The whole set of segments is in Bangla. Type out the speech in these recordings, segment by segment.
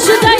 时代。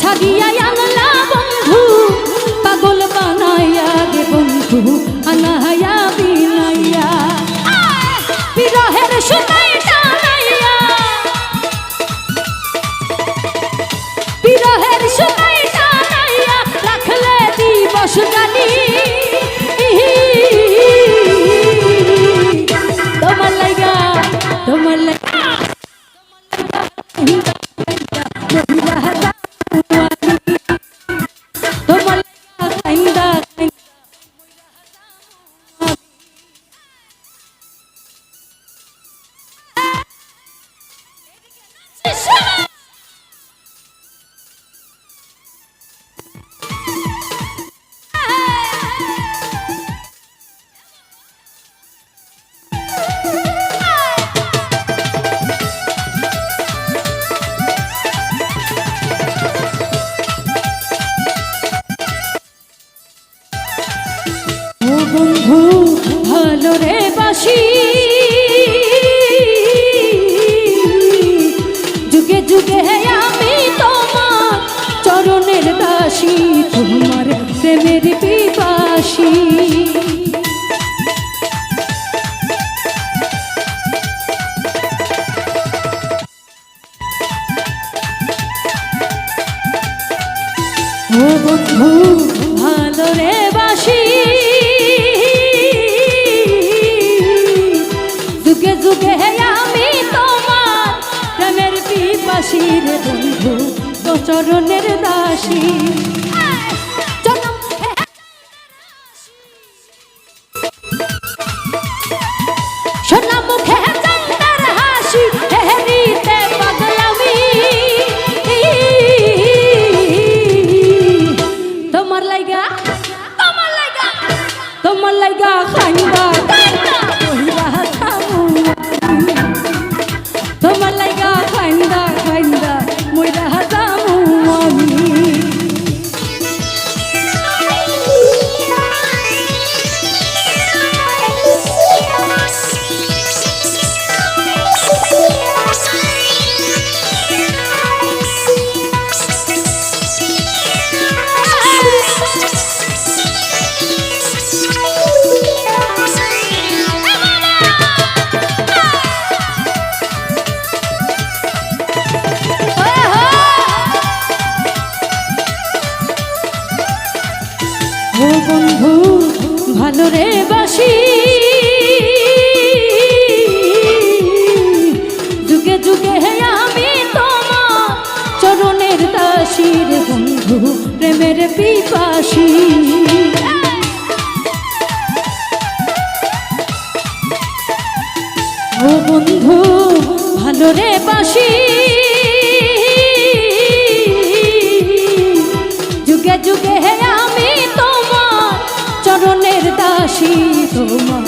ছাড়িয়া আনলা বন্ধু, পাগল বানাইয়া গে বন্ধু আনাইয়া বিনাইয়া। বিরহের সুতাই টানাইয়া। বিরহের সুতাই টানাইয়া রাখলে দিবস জানি। তোমার লাগা তোমার লাগা চরণের দাসী তোমার প্রেমের পিপাসী। ও বন্ধু ভালো রে বাসী। চরণের দাসী। সোনা হাসি হেরিতে বদলামি তোমার তোমার লাইগা খাই সুরে বাসি। যুগে যুগে আমি তোমার চরণের দাসী তোমার।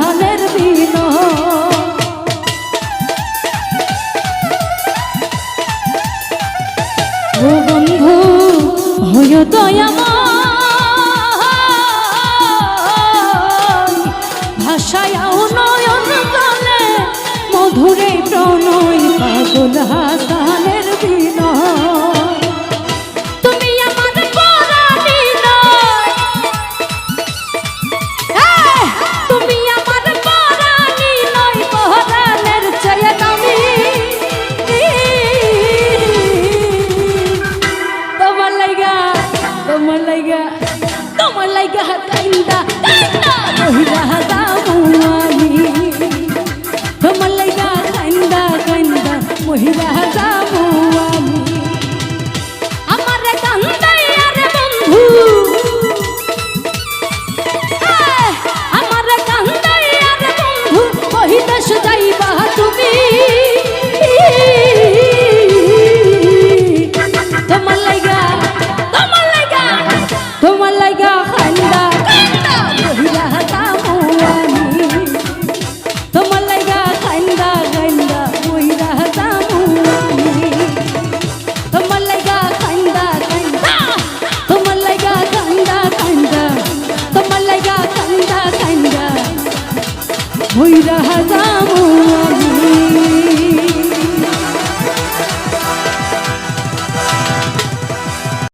মহিলা তোমার লাইগা